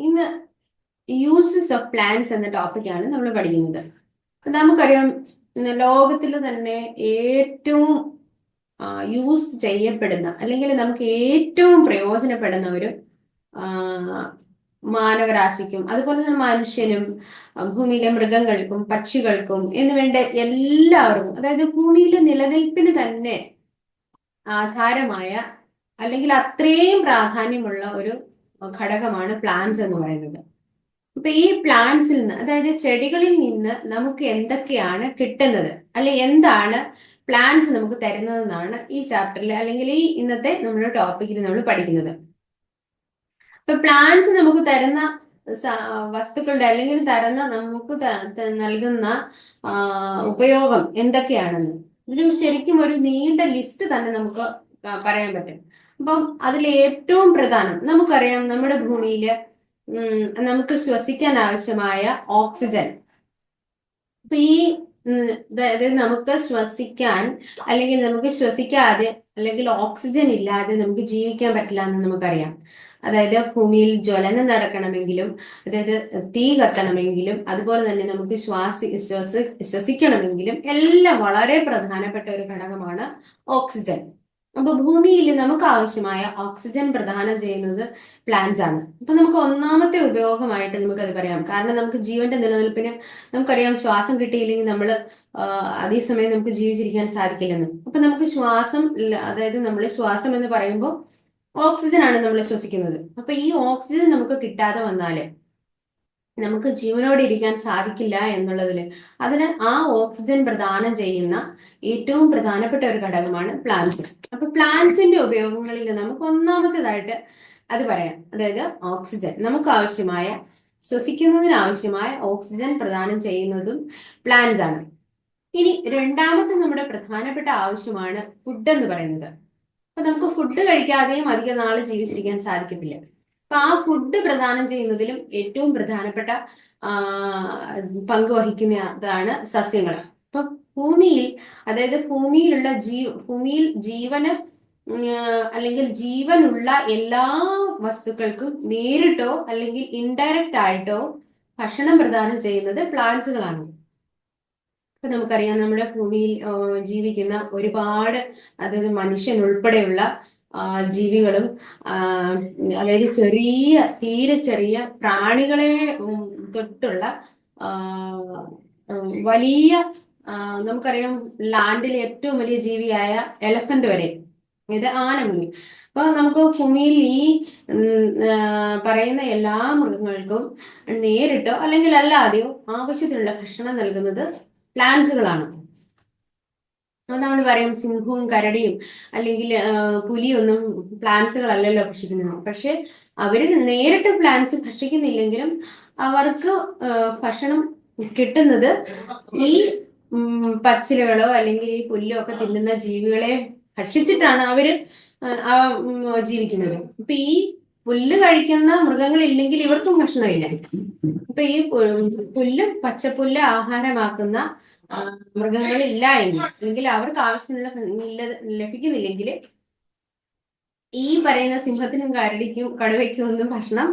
ഇന്ന് uses of plants എന്ന ടോപ്പിക്കാണ് നമ്മൾ പഠിക്കുന്നത്. നമുക്കറിയാം ലോകത്തിൽ തന്നെ ഏറ്റവും യൂസ് ചെയ്യപ്പെടുന്ന അല്ലെങ്കിൽ നമുക്ക് ഏറ്റവും പ്രയോജനപ്പെടുന്ന ഒരു മാനവരാശിക്കും അതുപോലെ തന്നെ മനുഷ്യനും ഭൂമിയിലെ മൃഗങ്ങൾക്കും പക്ഷികൾക്കും എന്ന് വേണ്ട എല്ലാവർക്കും അതായത് ഭൂമിയിലെ നിലനിൽപ്പിന് തന്നെ ആധാരമായ അല്ലെങ്കിൽ അത്രയും പ്രാധാന്യമുള്ള ഒരു ഘടകമാണ് പ്ലാന്റ്സ് എന്ന് പറയുന്നത്. അപ്പൊ ഈ പ്ലാന്റ്സിൽ നിന്ന് അതായത് ചെടികളിൽ നിന്ന് നമുക്ക് എന്തൊക്കെയാണ് കിട്ടുന്നത്? അല്ലെ എന്താണ് പ്ലാന്റ്സ് നമുക്ക് തരുന്നതെന്നാണ് ഈ ചാപ്റ്ററിൽ അല്ലെങ്കിൽ ഈ ഇന്നത്തെ നമ്മുടെ ടോപ്പിക്കിൽ നമ്മൾ പഠിക്കുന്നത്. ഇപ്പൊ പ്ലാന്റ്സ് നമുക്ക് തരുന്ന വസ്തുക്കളുടെ അല്ലെങ്കിൽ തരുന്ന നമുക്ക് നൽകുന്ന ഉപയോഗം എന്തൊക്കെയാണെന്ന്. ഇതിന് ശരിക്കും ഒരു നീണ്ട ലിസ്റ്റ് തന്നെ നമുക്ക് പറയാൻ പറ്റും. അപ്പം അതിൽ ഏറ്റവും പ്രധാനം നമുക്കറിയാം നമ്മുടെ ഭൂമിയിൽ നമുക്ക് ശ്വസിക്കാൻ ആവശ്യമായ ഓക്സിജൻ. അപ്പൊ ഈ അതായത് നമുക്ക് ശ്വസിക്കാൻ അല്ലെങ്കിൽ നമുക്ക് ശ്വസിക്കാതെ അല്ലെങ്കിൽ ഓക്സിജൻ ഇല്ലാതെ നമുക്ക് ജീവിക്കാൻ പറ്റില്ല എന്ന് നമുക്കറിയാം. അതായത് ഭൂമിയിൽ ജ്വലനം നടക്കണമെങ്കിലും അതായത് തീ കത്തണമെങ്കിലും അതുപോലെ തന്നെ നമുക്ക് ശ്വാസി ശ്വസ ശ്വസിക്കണമെങ്കിലും എല്ലാം വളരെ പ്രധാനപ്പെട്ട ഒരു ഘടകമാണ് ഓക്സിജൻ. അപ്പൊ ഭൂമിയിൽ നമുക്ക് ആവശ്യമായ ഓക്സിജൻ പ്രദാനം ചെയ്യുന്നത് പ്ലാന്റ്സ് ആണ്. അപ്പൊ നമുക്ക് ഒന്നാമത്തെ ഉപയോഗമായിട്ട് നമുക്ക് അത് പറയാം. കാരണം നമുക്ക് ജീവന്റെ നിലനിൽപ്പിന് നമുക്കറിയാം ശ്വാസം കിട്ടിയില്ലെങ്കിൽ നമ്മൾ അതേസമയം നമുക്ക് ജീവിച്ചിരിക്കാൻ സാധിക്കില്ലെന്ന്. അപ്പൊ നമുക്ക് ശ്വാസം അതായത് നമ്മൾ ശ്വാസം എന്ന് പറയുമ്പോൾ ഓക്സിജൻ ആണ് നമ്മൾ ശ്വസിക്കുന്നത്. അപ്പൊ ഈ ഓക്സിജൻ നമുക്ക് കിട്ടാതെ വന്നാൽ നമുക്ക് ജീവനോടെ ഇരിക്കാൻ സാധിക്കില്ല എന്നുള്ളതിൽ അതിന് ആ ഓക്സിജൻ പ്രദാനം ചെയ്യുന്ന ഏറ്റവും പ്രധാനപ്പെട്ട ഒരു ഘടകമാണ് പ്ലാന്റ്സ് അപ്പൊ പ്ലാന്റ്സിന്റെ ഉപയോഗങ്ങളിൽ നമുക്ക് ഒന്നാമത്തേതായിട്ട് അത് പറയാം. അതായത് ഓക്സിജൻ. നമുക്ക് ആവശ്യമായ ശ്വസിക്കുന്നതിന് ആവശ്യമായ ഓക്സിജൻ പ്രദാനം ചെയ്യുന്നതും പ്ലാന്റ്സ് ആണ്. ഇനി രണ്ടാമത്തെ നമ്മുടെ പ്രധാനപ്പെട്ട ആവശ്യമാണ് ഫുഡ് എന്ന് പറയുന്നത്. അപ്പൊ നമുക്ക് ഫുഡ് കഴിക്കാതെയും അധിക നാൾ ജീവിച്ചിരിക്കാൻ സാധിക്കത്തില്ല. അപ്പൊ ആ ഫുഡ് പ്രദാനം ചെയ്യുന്നതിലും ഏറ്റവും പ്രധാനപ്പെട്ട പങ്ക് വഹിക്കുന്നതാണ് സസ്യങ്ങൾ. അപ്പൊ ഭൂമിയിൽ അതായത് ഭൂമിയിലുള്ള ജീ ഭൂമിയിൽ ജീവന് അല്ലെങ്കിൽ ജീവനുള്ള എല്ലാ വസ്തുക്കൾക്കും നേരിട്ടോ അല്ലെങ്കിൽ ഇൻഡയറക്റ്റ് ആയിട്ടോ ഭക്ഷണം പ്രദാനം ചെയ്യുന്നത് പ്ലാന്റ്സുകളാണ് ഇപ്പൊ നമുക്കറിയാം നമ്മുടെ ഭൂമിയിൽ ജീവിക്കുന്ന ഒരുപാട് അതായത് മനുഷ്യൻ ഉൾപ്പെടെയുള്ള ജീവികളും അതായത് ചെറിയ തീരെ ചെറിയ പ്രാണികളെ തൊട്ടുള്ള വലിയ നമുക്കറിയാം ലാൻഡിലെ ഏറ്റവും വലിയ ജീവിയായ എലഫന്റ് വരെ. ഇത് ആനമുള്ളി അപ്പൊ നമുക്ക് ഭൂമിയിൽ ഈ പറയുന്ന എല്ലാ മൃഗങ്ങൾക്കും നേരിട്ടോ അല്ലെങ്കിൽ അല്ലാതെയോ ആവശ്യത്തിനുള്ള ഭക്ഷണം നൽകുന്നത് പ്ലാന്റ്സുകളാണ്. നമ്മൾ പറയും സിംഹവും കരടിയും അല്ലെങ്കിൽ പുലിയൊന്നും പ്ലാന്റ്സുകളല്ലല്ലോ ഭക്ഷിക്കുന്നത്. പക്ഷെ അവർ നേരിട്ട് പ്ലാന്റ്സ് ഭക്ഷിക്കുന്നില്ലെങ്കിലും അവർക്ക് ഭക്ഷണം കിട്ടുന്നത് ഈ പച്ചിലകളോ അല്ലെങ്കിൽ ഈ പുല്ലോ ഒക്കെ തിന്നുന്ന ജീവികളെ ഭക്ഷിച്ചിട്ടാണ് അവർ ജീവിക്കുന്നത്. ഇപ്പൊ ഈ പുല്ല് കഴിക്കുന്ന മൃഗങ്ങൾ ഇല്ലെങ്കിൽ ഇവർക്കും ഭക്ഷണമില്ല. അപ്പൊ ഈ പുല്ല് പച്ചപ്പുല്ല് ആഹാരമാക്കുന്ന മൃഗങ്ങളില്ല എങ്കിൽ അല്ലെങ്കിൽ അവർക്ക് ആവശ്യത്തിനുള്ള ലഭിക്കുന്നില്ലെങ്കിൽ ഈ പറയുന്ന സിംഹത്തിനും കരടിക്കും കടുവയ്ക്കും ഒന്നും ഭക്ഷണം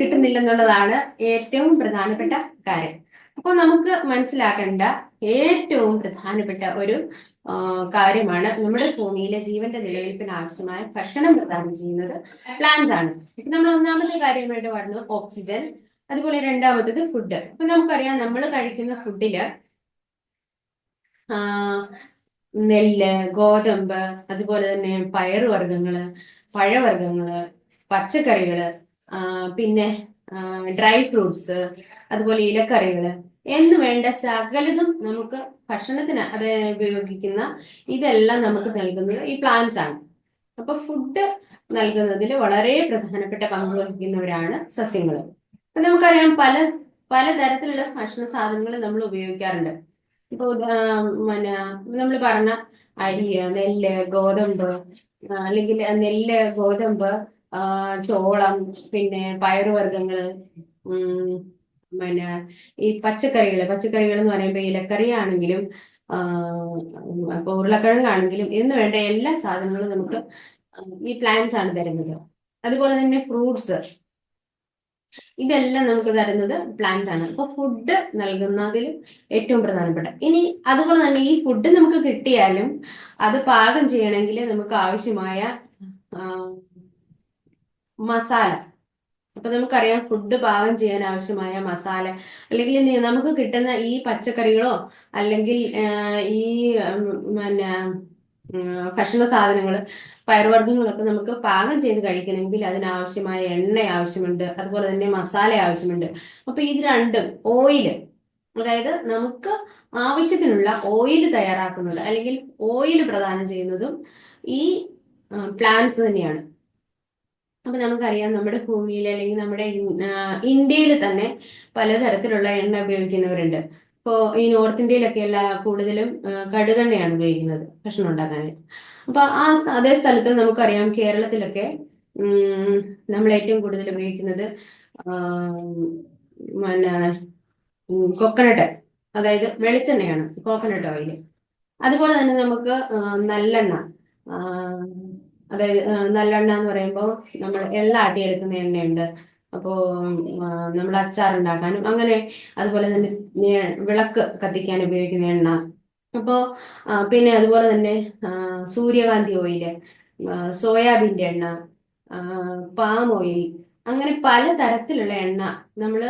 കിട്ടുന്നില്ലെന്നുള്ളതാണ് ഏറ്റവും പ്രധാനപ്പെട്ട കാര്യം. അപ്പൊ നമുക്ക് മനസ്സിലാക്കേണ്ട ഏറ്റവും പ്രധാനപ്പെട്ട ഒരു കാര്യമാണ് നമ്മുടെ ഭൂമിയിലെ ജീവന്റെ നിലനിൽപ്പിന് ആവശ്യമായ ഭക്ഷണം പ്രദാനം ചെയ്യുന്നത്. പ്ലാന്റ്സ് ആണ്. ഇപ്പൊ നമ്മൾ ഒന്നാമത്തെ കാര്യമായിട്ട് പറഞ്ഞു ഓക്സിജൻ. അതുപോലെ രണ്ടാമത്തത് ഫുഡ് അപ്പൊ നമുക്കറിയാം നമ്മൾ കഴിക്കുന്ന ഫുഡിൽ നെല്ല് ഗോതമ്പ് അതുപോലെ തന്നെ പയറുവർഗങ്ങൾ പഴവർഗങ്ങൾ പച്ചക്കറികൾ പിന്നെ ഡ്രൈ ഫ്രൂട്ട്സ് അതുപോലെ ഇലക്കറികൾ എന്ന് വേണ്ട സകലതും നമുക്ക് ഭക്ഷണത്തിന് അത് ഉപയോഗിക്കുന്ന ഇതെല്ലാം നമുക്ക് നൽകുന്നത് ഈ പ്ലാന്റ്സ് ആണ്. അപ്പൊ ഫുഡ് നൽകുന്നതിൽ വളരെ പ്രധാനപ്പെട്ട പങ്ക് വഹിക്കുന്നവരാണ് സസ്യങ്ങൾ നമുക്കറിയാം പല പലതരത്തിലുള്ള ഭക്ഷണ സാധനങ്ങൾ നമ്മൾ ഉപയോഗിക്കാറുണ്ട്. ഇപ്പൊ പിന്നെ നമ്മൾ പറഞ്ഞ അരി നെല്ല് ഗോതമ്പ് അല്ലെങ്കിൽ നെല്ല് ഗോതമ്പ് ചോളം പിന്നെ പയറുവർഗങ്ങൾ പിന്നെ ഈ പച്ചക്കറികൾ പച്ചക്കറികൾ എന്ന് പറയുമ്പോൾ ഇലക്കറി ആണെങ്കിലും ഇപ്പൊ ഉരുളക്കിഴങ്ങാണെങ്കിലും എന്ന് വേണ്ട എല്ലാ സാധനങ്ങളും നമുക്ക് ഈ പ്ലാന്റ്സ് ആണ് തരുന്നത്. അതുപോലെ തന്നെ ഫ്രൂട്ട്സ് ഇതെല്ലാം നമുക്ക് തരുന്നത് പ്ലാന്റ്സ് ആണ്. അപ്പൊ ഫുഡ് നൽകുന്നതിൽ ഏറ്റവും പ്രധാനപ്പെട്ട. ഇനി അതുപോലെ തന്നെ ഈ ഫുഡ് നമുക്ക് കിട്ടിയാലും അത് പാകം ചെയ്യണമെങ്കിൽ നമുക്ക് ആവശ്യമായ മസാല. അപ്പൊ നമുക്കറിയാം ഫുഡ് പാകം ചെയ്യാൻ ആവശ്യമായ മസാല. അല്ലെങ്കിൽ നമുക്ക് കിട്ടുന്ന ഈ പച്ചക്കറികളോ അല്ലെങ്കിൽ ഈ പിന്നെ ഭക്ഷണ സാധനങ്ങൾ പയർവർഗങ്ങളൊക്കെ നമുക്ക് പാകം ചെയ്ത് കഴിക്കണമെങ്കിൽ അതിനാവശ്യമായ എണ്ണ ആവശ്യമുണ്ട് അതുപോലെ തന്നെ മസാല ആവശ്യമുണ്ട്. അപ്പൊ ഇത് രണ്ടും ഓയിൽ അതായത് നമുക്ക് ആവശ്യത്തിനുള്ള ഓയിൽ തയ്യാറാക്കുന്നത് അല്ലെങ്കിൽ ഓയിൽ പ്രദാനം ചെയ്യുന്നതും ഈ പ്ലാന്റ്സ് തന്നെയാണ്. അപ്പൊ നമുക്കറിയാം നമ്മുടെ ഭൂമിയിൽ അല്ലെങ്കിൽ നമ്മുടെ ഇന്ത്യയിൽ തന്നെ പലതരത്തിലുള്ള എണ്ണ ഉപയോഗിക്കുന്നവരുണ്ട്. ഇപ്പോ ഈ നോർത്ത് ഇന്ത്യയിലൊക്കെ എല്ലാ കൂടുതലും കടുകെണ്ണയാണ് ഉപയോഗിക്കുന്നത് ഭക്ഷണം ഉണ്ടാക്കാനായിട്ട്. അപ്പൊ ആ അതേ സ്ഥലത്ത് നമുക്കറിയാം കേരളത്തിലൊക്കെ നമ്മൾ ഏറ്റവും കൂടുതൽ ഉപയോഗിക്കുന്നത് പിന്നെ കൊക്കനട്ട് അതായത് വെളിച്ചെണ്ണയാണ് കോക്കനട്ട് ഓയിൽ അതുപോലെ തന്നെ നമുക്ക് നല്ലെണ്ണ അതായത് നല്ലെണ്ണ എന്ന് പറയുമ്പോൾ നമ്മൾ എല്ലാം ആട്ടിയെടുക്കുന്ന എണ്ണയുണ്ട്. അപ്പോൾ നമ്മൾ അച്ചാർ ഉണ്ടാക്കാനും അങ്ങനെ അതുപോലെ തന്നെ വിളക്ക് കത്തിക്കാൻ ഉപയോഗിക്കുന്ന എണ്ണ. അപ്പോ പിന്നെ അതുപോലെ തന്നെ സൂര്യകാന്തി ഓയിൽ സോയാബീന്റെ എണ്ണ പാം ഓയിൽ അങ്ങനെ പല തരത്തിലുള്ള എണ്ണ നമ്മൾ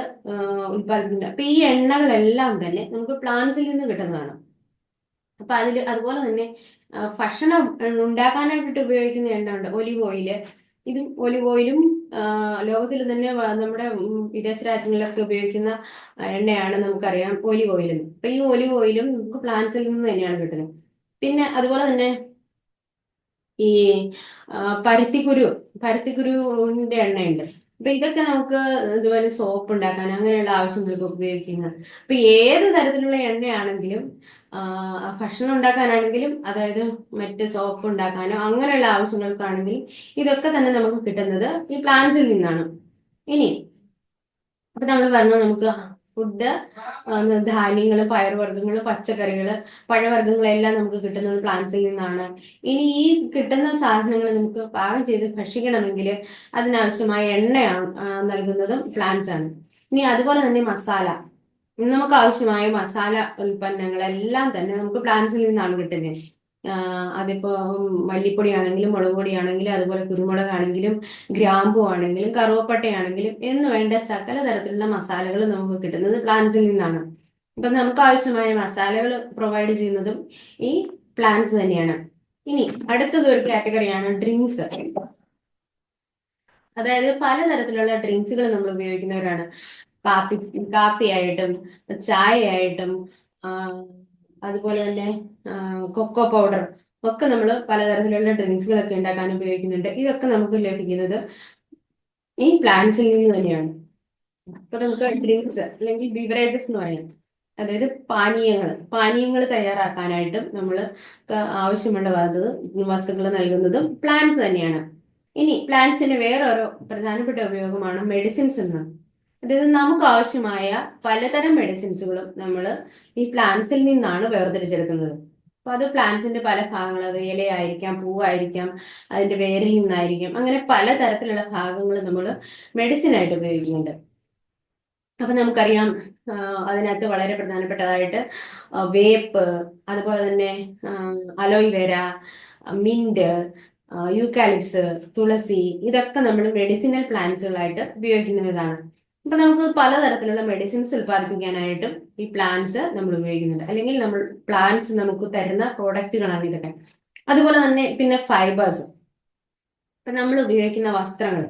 ഉൽപ്പാദിപ്പിക്കുന്നുണ്ട്. അപ്പൊ ഈ എണ്ണകളെല്ലാം തന്നെ നമുക്ക് പ്ലാന്റ്സിൽ നിന്ന് കിട്ടുന്നതാണ്. അപ്പൊ അതിൽ അതുപോലെ തന്നെ ഭക്ഷണം ഉണ്ടാക്കാനായിട്ട് ഉപയോഗിക്കുന്ന എണ്ണ ഉണ്ട്. Olive oil. ഇതും ഒലിവ് ഓയിലും ലോകത്തിൽ തന്നെ നമ്മുടെ വിദേശ രാജ്യങ്ങളിലൊക്കെ ഉപയോഗിക്കുന്ന എണ്ണയാണ് നമുക്കറിയാം ഒലിവ് ഓയിൽ അപ്പൊ ഈ ഒലിവ് ഓയിലും നമുക്ക് പ്ലാന്റ്സിൽ നിന്ന് തന്നെയാണ് കിട്ടുന്നത്. പിന്നെ അതുപോലെ തന്നെ ഈ പരുത്തിക്കുരു പരുത്തിക്കുരുവിന്റെ എണ്ണയുണ്ട്. അപ്പൊ ഇതൊക്കെ നമുക്ക് ഇതുപോലെ സോപ്പ് ഉണ്ടാക്കാൻ അങ്ങനെയുള്ള ആവശ്യങ്ങൾക്ക് ഉപയോഗിക്കുന്നത്. അപ്പൊ ഏത് തരത്തിലുള്ള എണ്ണയാണെങ്കിലും ഭക്ഷണം ഉണ്ടാക്കാനാണെങ്കിലും അതായത് മറ്റ് സോപ്പ് ഉണ്ടാക്കാനോ അങ്ങനെയുള്ള ആവശ്യങ്ങൾക്കാണെങ്കിലും ഇതൊക്കെ തന്നെ നമുക്ക് കിട്ടുന്നത് ഈ പ്ലാന്റ്സിൽ നിന്നാണ്. ഇനി അപ്പൊ നമ്മൾ പറഞ്ഞു നമുക്ക് ഫുഡ് ധാന്യങ്ങൾ പയർവർഗങ്ങൾ പച്ചക്കറികൾ പഴവർഗങ്ങളെല്ലാം നമുക്ക് കിട്ടുന്നത് പ്ലാന്റ്സിൽ നിന്നാണ്. ഇനി ഈ കിട്ടുന്ന സാധനങ്ങൾ നമുക്ക് പാകം ചെയ്ത് ഭക്ഷിക്കണമെങ്കിൽ അതിനാവശ്യമായ എണ്ണയാണ് നൽകുന്നതും പ്ലാന്റ്സ് ആണ്. ഇനി അതുപോലെ തന്നെ മസാല. നമുക്ക് ആവശ്യമായ മസാല ഉൽപ്പന്നങ്ങളെല്ലാം തന്നെ നമുക്ക് പ്ലാന്റ്സിൽ നിന്നാണ് കിട്ടുന്നത്. അതിപ്പോ മല്ലിപ്പൊടി ആണെങ്കിലും മുളക് പൊടി ആണെങ്കിലും അതുപോലെ കുരുമുളക് ആണെങ്കിലും ഗ്രാമ്പു ആണെങ്കിലും കറുവപ്പട്ടയാണെങ്കിലും എന്ന് വേണ്ട സകല തരത്തിലുള്ള മസാലകൾ നമുക്ക് കിട്ടുന്നത് പ്ലാന്റ്സിൽ നിന്നാണ്. ഇപ്പൊ നമുക്ക് ആവശ്യമായ മസാലകൾ പ്രൊവൈഡ് ചെയ്യുന്നതും ഈ പ്ലാന്റ്സ് തന്നെയാണ്. ഇനി അടുത്തത് ഒരു കാറ്റഗറിയാണ് ഡ്രിങ്ക്സ് അതായത് പലതരത്തിലുള്ള ഡ്രിങ്ക്സുകൾ നമ്മൾ ഉപയോഗിക്കുന്നവരാണ്. കാപ്പി കാപ്പിയായിട്ടും ചായയായിട്ടും അതുപോലെ തന്നെ കൊക്കോ പൗഡർ ഒക്കെ നമ്മൾ പലതരത്തിലുള്ള ഡ്രിങ്ക്സുകളൊക്കെ ഉണ്ടാക്കാൻ ഉപയോഗിക്കുന്നുണ്ട്. ഇതൊക്കെ നമുക്ക് ലഭിക്കുന്നത് ഈ പ്ലാന്റ്സിൽ നിന്ന് തന്നെയാണ്. അപ്പൊ നമുക്ക് ഡ്രിങ്ക്സ് അല്ലെങ്കിൽ ബിവറേജസ് എന്ന് പറയുന്നത് അതായത് പാനീയങ്ങൾ. പാനീയങ്ങൾ തയ്യാറാക്കാനായിട്ടും നമ്മൾ ആവശ്യമുള്ള വസ്തുക്കൾ നൽകുന്നതും പ്ലാന്റ്സ് തന്നെയാണ്. ഇനി പ്ലാന്റ്സിന് വേറൊരു പ്രധാനപ്പെട്ട ഉപയോഗമാണ് മെഡിസിൻസ് എന്ന് അതായത് നമുക്ക് ആവശ്യമായ പലതരം മെഡിസിൻസുകളും നമ്മൾ ഈ പ്ലാന്റ്സിൽ നിന്നാണ് വേർതിരിച്ചെടുക്കുന്നത്. അപ്പൊ അത് പ്ലാന്റ്സിന്റെ പല ഭാഗങ്ങൾ അത് ഇലയായിരിക്കാം പൂവായിരിക്കാം അതിന്റെ വേരിൽ നിന്നായിരിക്കാം അങ്ങനെ പലതരത്തിലുള്ള ഭാഗങ്ങൾ നമ്മൾ മെഡിസിൻ ആയിട്ട് ഉപയോഗിക്കുന്നുണ്ട്. അപ്പൊ നമുക്കറിയാം അതിനകത്ത് വളരെ പ്രധാനപ്പെട്ടതായിട്ട് വേപ്പ് അതുപോലെ തന്നെ അലോയ്വേര മിന്റ് യൂക്കാലിപ്സ് തുളസി ഇതൊക്കെ നമ്മൾ മെഡിസിനൽ പ്ലാന്റ്സുകളായിട്ട് ഉപയോഗിക്കുന്നതാണ്. അപ്പൊ നമുക്ക് പലതരത്തിലുള്ള മെഡിസിൻസ് ഉൽപ്പാദിപ്പിക്കാനായിട്ടും ഈ പ്ലാന്റ്സ് നമ്മൾ ഉപയോഗിക്കുന്നുണ്ട്. അല്ലെങ്കിൽ നമ്മൾ പ്ലാന്റ്സ് നമുക്ക് തരുന്ന പ്രോഡക്റ്റുകളാണ് ഇതൊക്കെ. അതുപോലെ തന്നെ പിന്നെ ഫൈബേഴ്സ് ഇപ്പൊ നമ്മൾ ഉപയോഗിക്കുന്ന വസ്ത്രങ്ങൾ.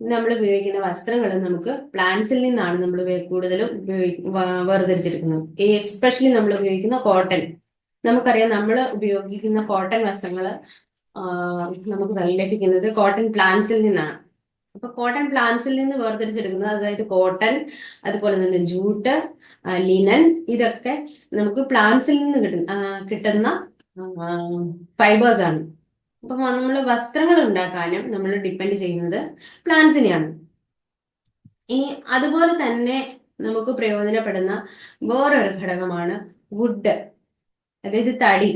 നമ്മൾ ഉപയോഗിക്കുന്ന വസ്ത്രങ്ങൾ നമുക്ക് പ്ലാന്റ്സിൽ നിന്നാണ് നമ്മൾ കൂടുതലും വേർതിരിച്ചിരിക്കുന്നത് എസ്പെഷ്യലി നമ്മൾ ഉപയോഗിക്കുന്ന കോട്ടൺ നമുക്കറിയാം നമ്മൾ ഉപയോഗിക്കുന്ന കോട്ടൺ വസ്ത്രങ്ങൾ നമുക്ക് ലഭിക്കുന്നത് കോട്ടൺ പ്ലാന്റ്സിൽ നിന്നാണ്. അപ്പൊ കോട്ടൺ പ്ലാന്റ്സിൽ നിന്ന് വേർതിരിച്ചെടുക്കുന്നത് അതായത് കോട്ടൺ അതുപോലെ തന്നെ ജൂട്ട് ലിനൻ ഇതൊക്കെ നമുക്ക് പ്ലാന്റ്സിൽ നിന്ന് കിട്ടുന്ന കിട്ടുന്ന ഫൈബേഴ്സ് ആണ്. അപ്പൊ നമ്മൾ വസ്ത്രങ്ങൾ ഉണ്ടാക്കാനും നമ്മൾ ഡിപ്പെൻഡ് ചെയ്യുന്നത് പ്ലാന്റ്സിനെയാണ്. ഇനി അതുപോലെ തന്നെ നമുക്ക് പ്രയോജനപ്പെടുന്ന വേറൊരു ഘടകമാണ് വുഡ് അതായത് തടി.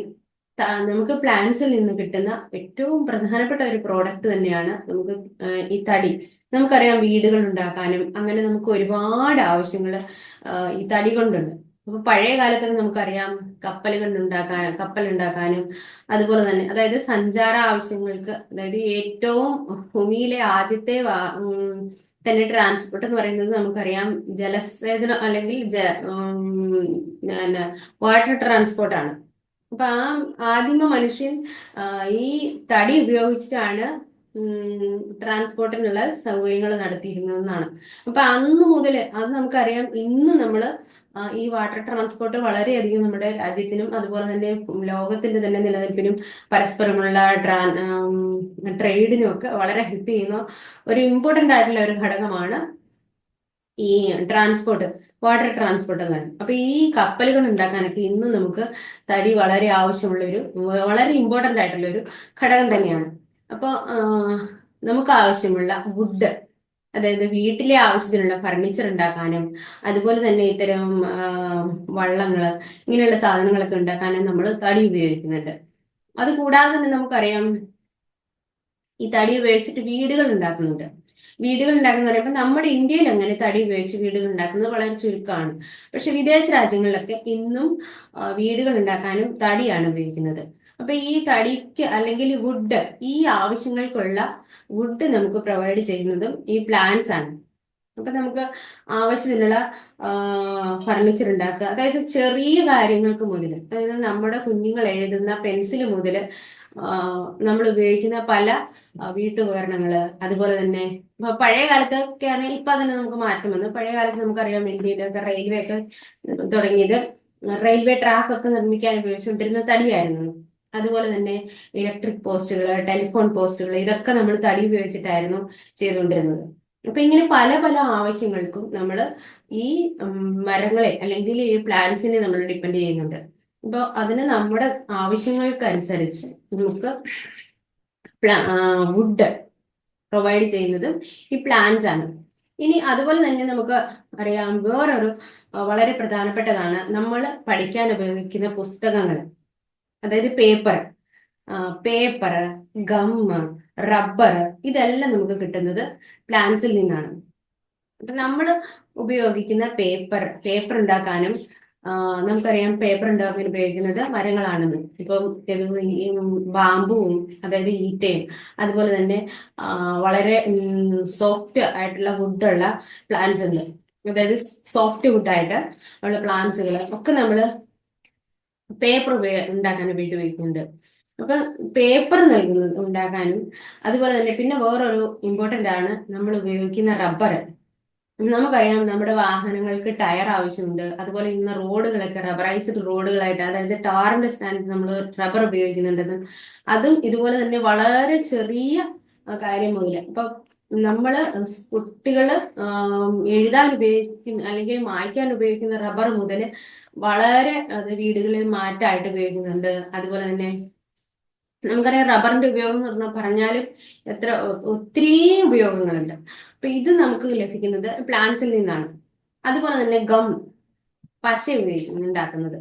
നമുക്ക് പ്ലാന്റ്സിൽ നിന്ന് കിട്ടുന്ന ഏറ്റവും പ്രധാനപ്പെട്ട ഒരു പ്രോഡക്റ്റ് തന്നെയാണ് നമുക്ക് ഈ തടി. നമുക്കറിയാം വീടുകൾ ഉണ്ടാക്കാനും അങ്ങനെ നമുക്ക് ഒരുപാട് ആവശ്യങ്ങൾ ഈ തടി കൊണ്ടുണ്ട്. അപ്പൊ പഴയ കാലത്തൊക്കെ നമുക്കറിയാം കപ്പലുകൾ ഉണ്ടാക്കാൻ കപ്പൽ ഉണ്ടാക്കാനും അതുപോലെ തന്നെ. അതായത് സഞ്ചാര ആവശ്യങ്ങൾക്ക് അതായത് ഏറ്റവും ഭൂമിയിലെ ആദ്യത്തെ തന്നെ ട്രാൻസ്പോർട്ട് എന്ന് പറയുന്നത് നമുക്കറിയാം ജലസേചനം അല്ലെങ്കിൽ വാട്ടർ ട്രാൻസ്പോർട്ടാണ് അപ്പൊ ആ ആദിമ മനുഷ്യൻ ഈ തടി ഉപയോഗിച്ചിട്ടാണ് ട്രാൻസ്പോർട്ടിനുള്ള സൗകര്യങ്ങൾ നടത്തിയിരുന്നതെന്നാണ്. അപ്പൊ അന്ന് മുതൽ അത് നമുക്കറിയാം ഇന്ന് നമ്മൾ ഈ വാട്ടർ ട്രാൻസ്പോർട്ട് വളരെയധികം നമ്മുടെ രാജ്യത്തിനും അതുപോലെ തന്നെ ലോകത്തിന്റെ തന്നെ നിലനിൽപ്പിനും പരസ്പരമുള്ള ട്രാൻ ട്രേഡിനും ഒക്കെ വളരെ ഹെൽപ്പ് ചെയ്യുന്ന ഒരു ഇമ്പോർട്ടന്റ് ആയിട്ടുള്ള ഒരു ഘടകമാണ് ഈ ട്രാൻസ്പോർട്ട് വാട്ടർ ട്രാൻസ്പോർട്ട് എന്ന് പറയുന്നത് അപ്പൊ ഈ കപ്പലുകൾ ഉണ്ടാക്കാനൊക്കെ ഇന്ന് നമുക്ക് തടി വളരെ ആവശ്യമുള്ള ഒരു വളരെ ഇമ്പോർട്ടന്റ് ആയിട്ടുള്ള ഒരു ഘടകം തന്നെയാണ്. അപ്പോൾ നമുക്ക് ആവശ്യമുള്ള വുഡ് അതായത് വീട്ടിലെ ആവശ്യത്തിനുള്ള ഫർണിച്ചർ ഉണ്ടാക്കാനും അതുപോലെ തന്നെ ഇത്തരം വള്ളങ്ങൾ ഇങ്ങനെയുള്ള സാധനങ്ങളൊക്കെ ഉണ്ടാക്കാനും നമ്മൾ തടി ഉപയോഗിക്കുന്നുണ്ട്. അത് കൂടാതെ തന്നെ നമുക്കറിയാം ഈ തടി ഉപയോഗിച്ചിട്ട് വീടുകൾ ഉണ്ടാക്കുന്നുണ്ട്. വീടുകൾ ഉണ്ടാക്കുന്ന പറയുമ്പോൾ നമ്മുടെ ഇന്ത്യയിൽ അങ്ങനെ തടി ഉപയോഗിച്ച് വീടുകൾ ഉണ്ടാക്കുന്നത് വളരെ ചുരുക്കമാണ്. പക്ഷെ വിദേശ രാജ്യങ്ങളിലൊക്കെ ഇന്നും വീടുകൾ ഉണ്ടാക്കാനും തടിയാണ് ഉപയോഗിക്കുന്നത്. അപ്പൊ ഈ തടിക്ക് അല്ലെങ്കിൽ വുഡ് ഈ ആവശ്യങ്ങൾക്കുള്ള വുഡ് നമുക്ക് പ്രൊവൈഡ് ചെയ്യുന്നതും ഈ പ്ലാന്റ്സ് ആണ്. അപ്പൊ നമുക്ക് ആവശ്യത്തിനുള്ള ഫർണിച്ചർ ഉണ്ടാക്കുക. അതായത് ചെറിയ കാര്യങ്ങൾക്ക് മുതൽ അതായത് നമ്മുടെ കുഞ്ഞുങ്ങൾ എഴുതുന്ന പെൻസിൽ മുതൽ നമ്മൾ ഉപയോഗിക്കുന്ന പല വീട്ടുപകരണങ്ങൾ അതുപോലെ തന്നെ പഴയ കാലത്തൊക്കെ ആണെങ്കിൽ ഇപ്പൊ അതിന് നമുക്ക് മാറ്റം വന്നു. പഴയ കാലത്ത് നമുക്കറിയാം ഇന്ത്യയിലൊക്കെ റെയിൽവേ ഒക്കെ തുടങ്ങിയത്. റെയിൽവേ ട്രാക്ക് ഒക്കെ നിർമ്മിക്കാൻ ഉപയോഗിച്ചുകൊണ്ടിരുന്ന തടിയായിരുന്നു. അതുപോലെ തന്നെ ഇലക്ട്രിക് പോസ്റ്റുകൾ ടെലിഫോൺ പോസ്റ്റുകൾ ഇതൊക്കെ നമ്മൾ തടി ഉപയോഗിച്ചിട്ടായിരുന്നു ചെയ്തുകൊണ്ടിരുന്നത്. അപ്പൊ ഇങ്ങനെ പല പല ആവശ്യങ്ങൾക്കും നമ്മൾ ഈ മരങ്ങളെ അല്ലെങ്കിൽ ഈ പ്ലാന്റ്സിനെ നമ്മൾ ഡിപ്പെൻഡ് ചെയ്യുന്നുണ്ട്. അപ്പോൾ അതിന് നമ്മുടെ ആവശ്യങ്ങൾക്കനുസരിച്ച് നമുക്ക് വുഡ് പ്രൊവൈഡ് ചെയ്യുന്നതും ഈ പ്ലാന്റ്സ് ആണ്. ഇനി അതുപോലെ തന്നെ നമുക്ക് അറിയാം വേറൊരു വളരെ പ്രധാനപ്പെട്ടതാണ് നമ്മൾ പഠിക്കാൻ ഉപയോഗിക്കുന്ന പുസ്തകങ്ങൾ. അതായത് പേപ്പർ പേപ്പർ ഗം റബ്ബർ ഇതെല്ലാം നമുക്ക് കിട്ടുന്നത് പ്ലാന്റ്സിൽ നിന്നാണ്. നമ്മൾ ഉപയോഗിക്കുന്ന പേപ്പർ പേപ്പർ ഉണ്ടാക്കാനും നമുക്കറിയാം പേപ്പർ ഉണ്ടാക്കാൻ ഉപയോഗിക്കുന്നത് മരങ്ങളാണെന്ന്. ഇപ്പം ഈ ബാമ്പുവും അതായത് ഈറ്റയും അതുപോലെ തന്നെ വളരെ സോഫ്റ്റ് ആയിട്ടുള്ള വുഡുള്ള പ്ലാന്റ്സ് ഉണ്ട്. അതായത് സോഫ്റ്റ് വുഡായിട്ട് ഉള്ള പ്ലാന്റ്സുകൾ ഒക്കെ നമ്മൾ പേപ്പർ ഉണ്ടാക്കാൻ വേണ്ടി ഉപയോഗിക്കുന്നുണ്ട്. അപ്പൊ പേപ്പർ നൽകുന്നത് ഉണ്ടാക്കാനും അതുപോലെ തന്നെ പിന്നെ വേറൊരു ഇമ്പോർട്ടന്റ് ആണ് നമ്മൾ ഉപയോഗിക്കുന്ന റബ്ബർ നമുക്കറിയാം നമ്മുടെ വാഹനങ്ങൾക്ക് ടയർ ആവശ്യമുണ്ട്. അതുപോലെ ഇന്ന് റോഡുകളൊക്കെ റബ്ബറൈസ്ഡ് റോഡുകളായിട്ട് അതായത് ടാറിന്റെ സ്ഥാനത്ത് നമ്മൾ റബ്ബർ ഉപയോഗിക്കുന്നുണ്ടെന്നും അതും ഇതുപോലെ തന്നെ വളരെ ചെറിയ കാര്യം മുതൽ ഇപ്പൊ നമ്മൾ കുട്ടികൾ എഴുതാൻ ഉപയോഗിക്കുന്ന അല്ലെങ്കിൽ മായ്ക്കാൻ ഉപയോഗിക്കുന്ന റബ്ബർ മുതൽ വളരെ അത് വീടുകളിൽ മാറ്റായിട്ട് ഉപയോഗിക്കുന്നുണ്ട്. അതുപോലെ തന്നെ നമുക്കറിയാം റബ്ബറിന്റെ ഉപയോഗം എന്ന് പറഞ്ഞാൽ എത്ര ഒത്തിരി ഉപയോഗങ്ങളുണ്ട്. അപ്പൊ ഇത് നമുക്ക് ലഭിക്കുന്നത് പ്ലാന്റ്സിൽ നിന്നാണ്. അതുപോലെ തന്നെ ഗം പശ ഉപയോഗിച്ച് ഉണ്ടാക്കുന്നത്.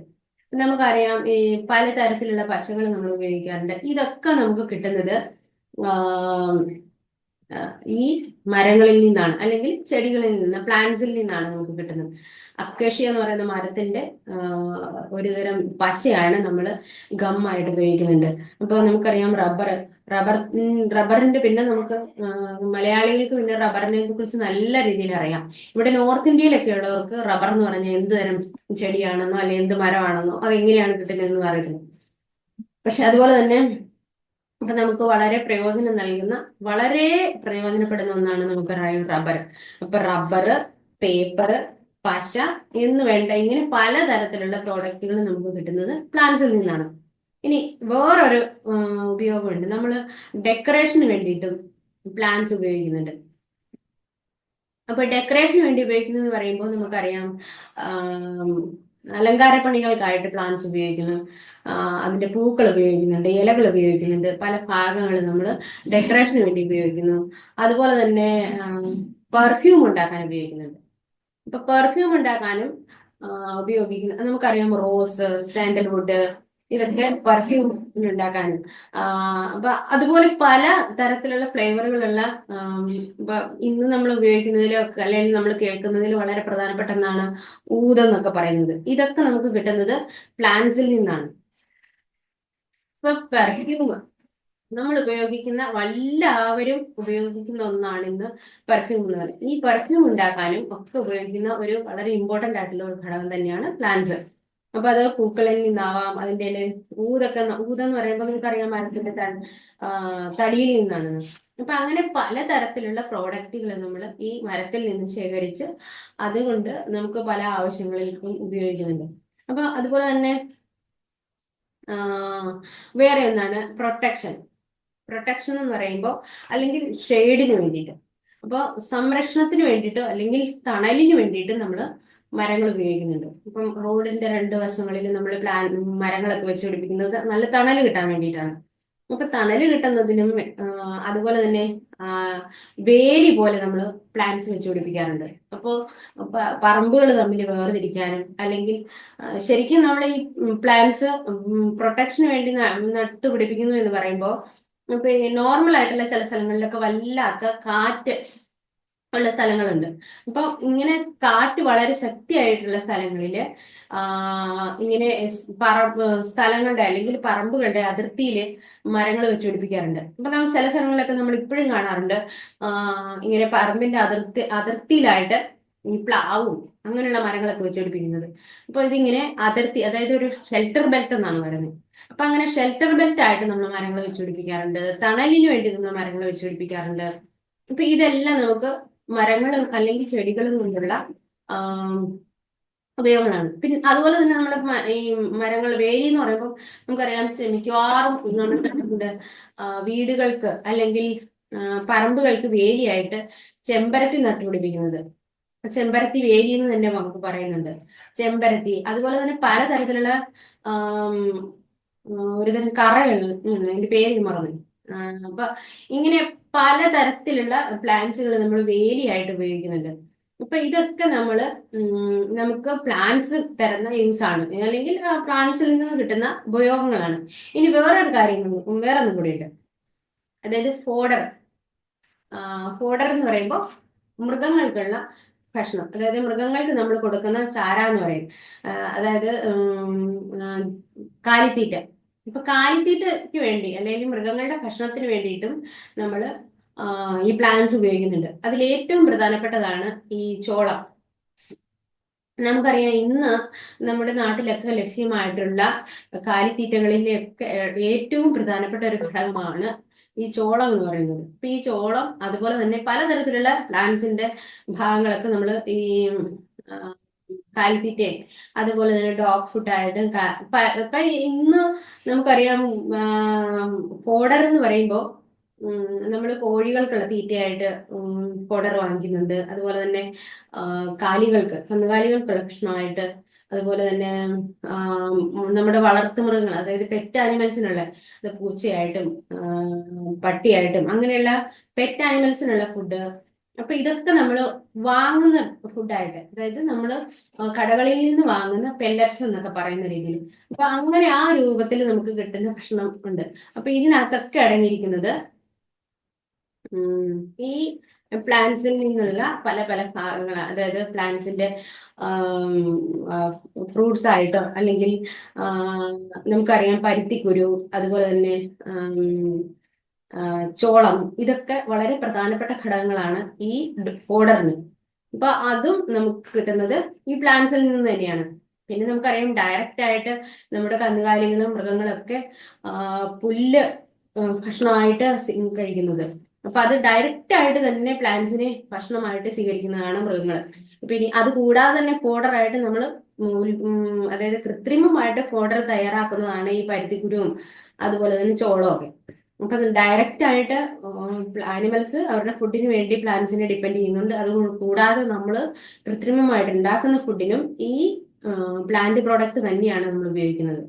നമുക്കറിയാം ഈ പലതരത്തിലുള്ള പശകൾ നമ്മൾ ഉപയോഗിക്കാറുണ്ട്. ഇതൊക്കെ നമുക്ക് കിട്ടുന്നത് ഈ മരങ്ങളിൽ നിന്നാണ്. അല്ലെങ്കിൽ ചെടികളിൽ നിന്ന് പ്ലാന്റ്സിൽ നിന്നാണ് നമുക്ക് കിട്ടുന്നത്. അക്കേഷ്യ എന്ന് പറയുന്ന മരത്തിന്റെ ഒരുതരം പശയാണ് നമ്മൾ ഗമ്മായിട്ട് ഉപയോഗിക്കുന്നുണ്ട്. അപ്പോൾ നമുക്കറിയാം റബ്ബർ റബ്ബർ റബ്ബറിന്റെ പിന്നെ നമുക്ക് മലയാളികൾക്ക് പിന്നെ റബ്ബറിനെ കുറിച്ച് നല്ല രീതിയിൽ അറിയാം. ഇവിടെ നോർത്ത് ഇന്ത്യയിലൊക്കെ ഉള്ളവർക്ക് റബ്ബർ എന്ന് പറഞ്ഞാൽ എന്ത് തരം ചെടിയാണെന്നോ അല്ലെ എന്ത് മരമാണെന്നോ അത് എങ്ങനെയാണ് കിട്ടുന്നതെന്ന് പറയുന്നത് പക്ഷെ അതുപോലെ തന്നെ അപ്പൊ നമുക്ക് വളരെ പ്രയോജനം നൽകുന്ന വളരെ പ്രയോജനപ്പെടുന്ന ഒന്നാണ് നമുക്ക് റബ്ബർ. അപ്പൊ റബ്ബർ പേപ്പർ പശ എന്ന് വേണ്ട ഇങ്ങനെ പലതരത്തിലുള്ള പ്രോഡക്റ്റുകൾ നമുക്ക് കിട്ടുന്നത് പ്ലാന്റ്സിൽ നിന്നാണ്. ഇനി വേറൊരു ഉപയോഗമുണ്ട്. നമ്മൾ ഡെക്കറേഷന് വേണ്ടിയിട്ടും പ്ലാന്റ്സ് ഉപയോഗിക്കുന്നുണ്ട്. അപ്പൊ ഡെക്കറേഷന് വേണ്ടി ഉപയോഗിക്കുന്നത് പറയുമ്പോൾ നമുക്കറിയാം അലങ്കാര പണികൾക്കായിട്ട് പ്ലാന്റ്സ് ഉപയോഗിക്കുന്നു. അതിന്റെ പൂക്കൾ ഉപയോഗിക്കുന്നുണ്ട് ഇലകൾ ഉപയോഗിക്കുന്നുണ്ട്. പല ഭാഗങ്ങൾ നമ്മൾ ഡെക്കറേഷന് വേണ്ടി ഉപയോഗിക്കുന്നു. അതുപോലെ തന്നെ പെർഫ്യൂം ഉണ്ടാക്കാൻ ഉപയോഗിക്കുന്നുണ്ട്. ഇപ്പൊ പെർഫ്യൂം ഉണ്ടാക്കാനും ഉപയോഗിക്കുന്ന. നമുക്കറിയാം റോസ് സാൻഡൽവുഡ് ഇതൊക്കെ പെർഫ്യൂം ഉണ്ടാക്കാനും. അപ്പൊ അതുപോലെ പല തരത്തിലുള്ള ഫ്ലേവറുകളുള്ള ഇപ്പൊ ഇന്ന് നമ്മൾ ഉപയോഗിക്കുന്നതിലൊക്കെ അല്ലെങ്കിൽ നമ്മൾ കേൾക്കുന്നതിൽ വളരെ പ്രധാനപ്പെട്ട എന്നാണ് ഊതെന്നൊക്കെ പറയുന്നത്. ഇതൊക്കെ നമുക്ക് കിട്ടുന്നത് പ്ലാന്റ്സിൽ നിന്നാണ്. ഇപ്പൊ പെർഫ്യൂം നമ്മൾ ഉപയോഗിക്കുന്ന എല്ലാവരും ഉപയോഗിക്കുന്ന ഒന്നാണ് ഇന്ന് പെർഫ്യൂം എന്ന് പറയുന്നത്. ഈ പെർഫ്യൂം ഉണ്ടാക്കാനും ഒക്കെ ഉപയോഗിക്കുന്ന ഒരു വളരെ ഇമ്പോർട്ടന്റ് ആയിട്ടുള്ള ഒരു ഘടകം തന്നെയാണ് പ്ലാന്റ്സ് അപ്പൊ അത് പൂക്കളിൽ നിന്നാവാം അതിന്റെ ഊതൊക്കെ ഊതെന്ന് പറയുമ്പോൾ നിങ്ങൾക്കറിയാം മരത്തിന്റെ തടിയിൽ നിന്നാണ്. അപ്പൊ അങ്ങനെ പല തരത്തിലുള്ള പ്രോഡക്റ്റുകൾ നമ്മൾ ഈ മരത്തിൽ നിന്ന് ശേഖരിച്ച് അതുകൊണ്ട് നമുക്ക് പല ആവശ്യങ്ങളിലേക്കും ഉപയോഗിക്കുന്നുണ്ട്. അപ്പൊ അതുപോലെ തന്നെ വേറെ ഒന്നാണ് പ്രൊട്ടക്ഷൻ പ്രൊട്ടക്ഷൻ എന്ന് പറയുമ്പോൾ അല്ലെങ്കിൽ ഷെയ്ഡിന് വേണ്ടിയിട്ട്. അപ്പോൾ സംരക്ഷണത്തിന് വേണ്ടിയിട്ടോ അല്ലെങ്കിൽ തണലിന് വേണ്ടിയിട്ട് നമ്മൾ മരങ്ങൾ ഉപയോഗിക്കുന്നുണ്ട്. ഇപ്പം റോഡിന്റെ രണ്ട് വശങ്ങളിൽ നമ്മൾ പ്ലാൻ മരങ്ങളൊക്കെ വെച്ച് പിടിപ്പിക്കുന്നത് നല്ല തണൽ കിട്ടാൻ വേണ്ടിയിട്ടാണ്. അപ്പൊ തണൽ കിട്ടുന്നതിനും അതുപോലെ തന്നെ വേലി പോലെ നമ്മൾ പ്ലാന്റ്സ് വെച്ച് പിടിപ്പിക്കാറുണ്ട്. അപ്പോൾ പറമ്പുകൾ തമ്മിൽ വേർതിരിക്കാനും അല്ലെങ്കിൽ ശരിക്കും നമ്മൾ ഈ പ്ലാന്റ്സ് പ്രൊട്ടക്ഷന് വേണ്ടി നട്ടുപിടിപ്പിക്കുന്നു എന്ന് പറയുമ്പോൾ ഇപ്പൊ നോർമൽ ആയിട്ടുള്ള ചില സ്ഥലങ്ങളിലൊക്കെ വല്ലാത്ത കാറ്റ് ഉള്ള സ്ഥലങ്ങളുണ്ട്. അപ്പൊ ഇങ്ങനെ കാറ്റ് വളരെ ശക്തിയായിട്ടുള്ള സ്ഥലങ്ങളിൽ ഇങ്ങനെ പറമ്പ് സ്ഥലങ്ങളുടെ അല്ലെങ്കിൽ പറമ്പുകളുടെ അതിർത്തിയിൽ മരങ്ങൾ വെച്ച് പിടിപ്പിക്കാറുണ്ട്. അപ്പൊ നമ്മൾ ചില സ്ഥലങ്ങളിലൊക്കെ നമ്മൾ ഇപ്പോഴും കാണാറുണ്ട്. ഇങ്ങനെ പറമ്പിന്റെ അതിർത്തി അതിർത്തിയിലായിട്ട് ഈ പ്ലാവും അങ്ങനെയുള്ള മരങ്ങളൊക്കെ വെച്ച് പിടിപ്പിക്കുന്നത്. അപ്പൊ ഇതിങ്ങനെ അതിർത്തി അതായത് ഒരു ഷെൽട്ടർ ബെൽറ്റ് എന്നാണ് പറയുന്നത്. അപ്പൊ അങ്ങനെ ഷെൽട്ടർ ബെൽറ്റ് ആയിട്ട് നമ്മൾ മരങ്ങൾ വെച്ച് പിടിപ്പിക്കാറുണ്ട്. തണലിന് വേണ്ടി നമ്മൾ മരങ്ങൾ വെച്ച് പിടിപ്പിക്കാറുണ്ട്. അപ്പൊ ഇതെല്ലാം നമുക്ക് മരങ്ങളും അല്ലെങ്കിൽ ചെടികളും കൊണ്ടുള്ള ഉപയോഗങ്ങളാണ്. പിന്നെ അതുപോലെ തന്നെ നമ്മുടെ ഈ മരങ്ങൾ വേലി എന്ന് പറയുമ്പോൾ നമുക്കറിയാം മിക്കവാറും നമ്മൾ കണ്ടിട്ടുണ്ട് വീടുകൾക്ക് അല്ലെങ്കിൽ പറമ്പുകൾക്ക് വേലിയായിട്ട് ചെമ്പരത്തി നട്ടുപിടിപ്പിക്കുന്നത്. ചെമ്പരത്തി വേലി എന്ന് തന്നെ നമുക്ക് പറയുന്നുണ്ട്. ചെമ്പരത്തി അതുപോലെ തന്നെ പലതരത്തിലുള്ള ഒരുതരം കറകൾ അതിന്റെ പേര് മറന്നു അപ്പൊ ഇങ്ങനെ പലതരത്തിലുള്ള പ്ലാന്റ്സുകൾ നമ്മൾ വേലിയായിട്ട് ഉപയോഗിക്കുന്നുണ്ട്. അപ്പൊ ഇതൊക്കെ നമ്മൾ നമുക്ക് പ്ലാന്റ്സ് തരുന്ന യൂസ് ആണ്. അല്ലെങ്കിൽ പ്ലാന്റ്സിൽ നിന്ന് കിട്ടുന്ന ഉപയോഗങ്ങളാണ്. ഇനി വേറൊരു കാര്യം വേറെ ഒന്നും കൂടി ഉണ്ട്. അതായത് ഫോഡർ. ഫോഡർ എന്ന് പറയുമ്പോൾ മൃഗങ്ങൾക്കുള്ള ഭക്ഷണം. അതായത് മൃഗങ്ങൾക്ക് നമ്മൾ കൊടുക്കുന്ന ചാര എന്ന് പറയും. അതായത് കാലിത്തീറ്റ. ഇപ്പൊ കാലിത്തീറ്റയ്ക്ക് വേണ്ടി അല്ലെങ്കിൽ മൃഗങ്ങളുടെ ഭക്ഷണത്തിന് വേണ്ടിയിട്ടും നമ്മൾ ഈ പ്ലാന്റ്സ് ഉപയോഗിക്കുന്നുണ്ട്. അതിൽ ഏറ്റവും പ്രധാനപ്പെട്ടതാണ് ഈ ചോളം. നമുക്കറിയാം ഇന്ന് നമ്മുടെ നാട്ടിലൊക്കെ ലഭ്യമായിട്ടുള്ള കാലിത്തീറ്റകളിലൊക്കെ ഏറ്റവും പ്രധാനപ്പെട്ട ഒരു ഘടകമാണ് ഈ ചോളം എന്ന് പറയുന്നത്. അപ്പൊ ഈ ചോളം അതുപോലെ തന്നെ പലതരത്തിലുള്ള പ്ലാന്റ്സിന്റെ ഭാഗങ്ങളൊക്കെ നമ്മൾ ഈ കാലിത്തീറ്റയും അതുപോലെ തന്നെ ഡോഗ് ഫുഡായിട്ടും ഇന്ന് നമുക്കറിയാം കോടർ എന്ന് പറയുമ്പോൾ നമ്മൾ കോഴികൾക്കുള്ള തീറ്റയായിട്ട് ഫോഡർ വാങ്ങിക്കുന്നുണ്ട്. അതുപോലെ തന്നെ കാലികൾക്ക് കന്നുകാലികൾക്കുള്ള ഭക്ഷണമായിട്ട് അതുപോലെ തന്നെ നമ്മുടെ വളർത്തുമൃഗങ്ങൾ അതായത് പെറ്റ് ആനിമൽസിനുള്ള പൂച്ചയായിട്ടും പട്ടിയായിട്ടും അങ്ങനെയുള്ള പെറ്റ് ആനിമൽസിനുള്ള ഫുഡ് അപ്പൊ ഇതൊക്കെ നമ്മൾ വാങ്ങുന്ന ഫുഡായിട്ട് അതായത് നമ്മൾ കടകളിൽ നിന്ന് വാങ്ങുന്ന പെല്ലറ്റ്സ് എന്നൊക്കെ പറയുന്ന രീതിയിൽ. അപ്പൊ അങ്ങനെ ആ രൂപത്തിൽ നമുക്ക് കിട്ടുന്ന ഭക്ഷണം ഉണ്ട്. അപ്പൊ ഇതിനകത്തൊക്കെ അടങ്ങിയിരിക്കുന്നത് ഈ പ്ലാന്റ്സിൽ നിന്നുള്ള പല പല ഭാഗങ്ങളാണ്. അതായത് പ്ലാന്റ്സിന്റെ ഫ്രൂട്ട്സ് ആയിട്ടോ അല്ലെങ്കിൽ നമുക്കറിയാം പരുത്തിക്കുരു അതുപോലെ തന്നെ ചോളം ഇതൊക്കെ വളരെ പ്രധാനപ്പെട്ട ഘടകങ്ങളാണ് ഈ ഓർഡറിന് അപ്പൊ അതും നമുക്ക് കിട്ടുന്നത് ഈ പ്ലാന്റ്സിൽ നിന്ന് തന്നെയാണ്. പിന്നെ നമുക്കറിയാം ഡയറക്റ്റ് ആയിട്ട് നമ്മുടെ കന്നുകാലികളും മൃഗങ്ങളൊക്കെ പുല്ല് ഭക്ഷണമായിട്ട് കഴിക്കുന്നത്. അപ്പൊ അത് ഡയറക്റ്റ് ആയിട്ട് തന്നെ പ്ലാന്റ്സിനെ ഭക്ഷണമായിട്ട് സ്വീകരിക്കുന്നതാണ് മൃഗങ്ങൾ ഇപ്പൊ ഇനി അത് കൂടാതെ തന്നെ ഫോഡർ ആയിട്ട് നമ്മൾ അതായത് കൃത്രിമമായിട്ട് ഫോഡർ തയ്യാറാക്കുന്നതാണ് ഈ പരുത്തിക്കുരുവും അതുപോലെ തന്നെ ചോളവും ഒക്കെ. അപ്പൊ ഡയറക്റ്റ് ആയിട്ട് ആനിമൽസ് അവരുടെ ഫുഡിന് വേണ്ടി പ്ലാന്റ്സിനെ ഡിപ്പെൻഡ് ചെയ്യുന്നുണ്ട്. അത് കൂടാതെ നമ്മൾ കൃത്രിമമായിട്ട് ഉണ്ടാക്കുന്ന ഫുഡിനും ഈ പ്ലാന്റ് പ്രോഡക്റ്റ് തന്നെയാണ് നമ്മൾ ഉപയോഗിക്കുന്നത്.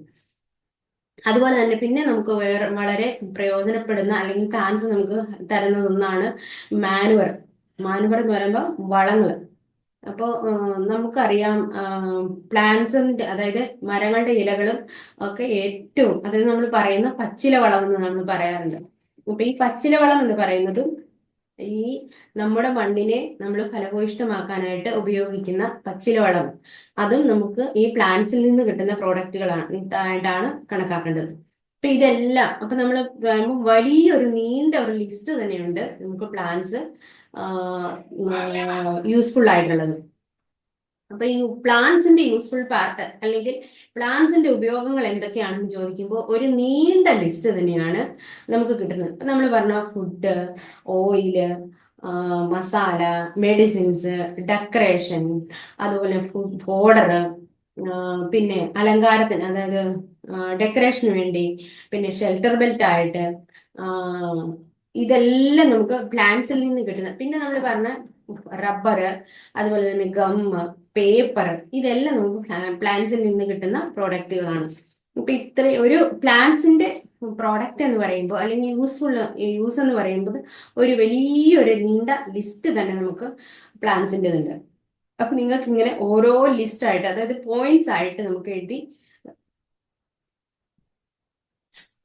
അതുപോലെ തന്നെ പിന്നെ നമുക്ക് വേറെ വളരെ പ്രയോജനപ്പെടുന്ന അല്ലെങ്കിൽ പ്ലാന്റ്സ് നമുക്ക് തരുന്ന ഒന്നാണ് മാനുവർ മാനുവർ എന്ന് പറയുമ്പോൾ വളങ്ങൾ അപ്പോൾ നമുക്കറിയാം പ്ലാന്റ്സിന്റെ അതായത് മരങ്ങളുടെ ഇലകളും ഒക്കെ ഏറ്റവും അതായത് നമ്മൾ പറയുന്ന പച്ചില വളം എന്ന് നമ്മൾ പറയാറുണ്ട്. അപ്പൊ ഈ പച്ചില വളം എന്ന് പറയുന്നതും ഈ നമ്മുടെ മണ്ണിനെ നമ്മൾ ഫലഭൂയിഷ്ടമാക്കാനായിട്ട് ഉപയോഗിക്കുന്ന പച്ചില വളം അതും നമുക്ക് ഈ പ്ലാന്റ്സിൽ നിന്ന് കിട്ടുന്ന പ്രോഡക്റ്റുകളാണ് ആയിട്ടാണ് കണക്കാക്കേണ്ടത്. അപ്പൊ ഇതെല്ലാം അപ്പൊ നമ്മൾ വലിയൊരു നീണ്ട ഒരു ലിസ്റ്റ് തന്നെയുണ്ട് നമുക്ക് പ്ലാന്റ്സ് യൂസ്ഫുൾ ആയിട്ടുള്ളത്. അപ്പൊ ഈ പ്ലാന്റ്സിന്റെ യൂസ്ഫുൾ പാർട്ട് അല്ലെങ്കിൽ പ്ലാന്റ്സിന്റെ ഉപയോഗങ്ങൾ എന്തൊക്കെയാണെന്ന് ചോദിക്കുമ്പോൾ ഒരു നീണ്ട ലിസ്റ്റ് തന്നെയാണ് നമുക്ക് കിട്ടുന്നത്. ഇപ്പൊ നമ്മൾ പറഞ്ഞ ഫുഡ് ഓയിൽ മസാല മെഡിസിൻസ് ഡെക്കറേഷൻ അതുപോലെ ഫുഡ് ബോർഡർ പിന്നെ അലങ്കാരത്തിന് അതായത് ഡെക്കറേഷന് വേണ്ടി പിന്നെ ഷെൽട്ടർ ബെൽറ്റ് ആയിട്ട് ഇതെല്ലാം നമുക്ക് പ്ലാന്റ്സിൽ നിന്ന് കിട്ടുന്ന പിന്നെ നമ്മൾ പറഞ്ഞ റബ്ബർ അതുപോലെ തന്നെ ഗമ്മ് പേപ്പർ ഇതെല്ലാം നമുക്ക് പ്ലാന്റ്സിൽ നിന്ന് കിട്ടുന്ന പ്രോഡക്റ്റുകളാണ് ഇപ്പൊ ഇത്ര ഒരു പ്ലാന്റ്സിന്റെ പ്രോഡക്റ്റ് എന്ന് പറയുമ്പോൾ അല്ലെങ്കിൽ യൂസ്ഫുൾ യൂസ് എന്ന് പറയുമ്പോൾ ഒരു വലിയൊരു നീണ്ട ലിസ്റ്റ് തന്നെ നമുക്ക് പ്ലാന്റ്സിന്റെ ഉണ്ട്. അപ്പൊ നിങ്ങൾക്ക് ഇങ്ങനെ ഓരോ ലിസ്റ്റ് ആയിട്ട് അതായത് പോയിന്റ്സ് ആയിട്ട് നമുക്ക് എഴുതി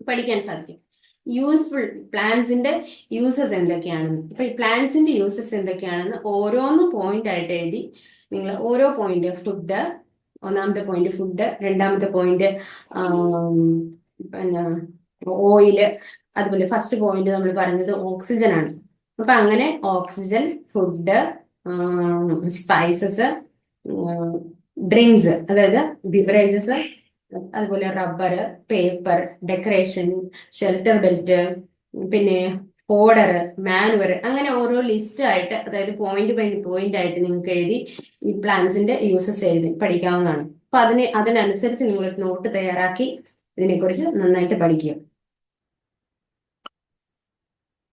പഠിക്കാൻ സാധിക്കും. യൂസ്ഫുൾ പ്ലാന്റ്സിന്റെ യൂസസ് എന്തൊക്കെയാണെന്ന് ഇപ്പൊ ഈ പ്ലാന്റ്സിന്റെ യൂസസ് എന്തൊക്കെയാണെന്ന് ഓരോന്ന് പോയിന്റ് ആയിട്ട് എഴുതി നിങ്ങൾ ഓരോ പോയിന്റ് ഫുഡ് ഒന്നാമത്തെ പോയിന്റ് ഫുഡ് രണ്ടാമത്തെ പോയിന്റ് പിന്നെ ഓയിൽ അതുപോലെ ഫസ്റ്റ് പോയിന്റ് നമ്മൾ പറഞ്ഞത് ഓക്സിജൻ ആണ്. അപ്പൊ അങ്ങനെ ഓക്സിജൻ ഫുഡ് സ്പൈസസ് ഡ്രിങ്ക്സ് അതായത് ബിവറേജസ് അതുപോലെ rubber paper decoration shelter belt പിന്നെ ഓർഡർ മാനുവർ അങ്ങനെ ഓരോ ലിസ്റ്റ് ആയിട്ട് അതായത് പോയിന്റ് ബൈ പോയിന്റ് ആയിട്ട് നിങ്ങൾക്ക് എഴുതി ഈ പ്ലാൻസിന്റെ യൂസസ് എഴുതി പഠിക്കാവുന്നതാണ്. അപ്പൊ അതിന് അതിനനുസരിച്ച് നിങ്ങൾ നോട്ട് തയ്യാറാക്കി ഇതിനെക്കുറിച്ച് നന്നായിട്ട് പഠിക്കുക.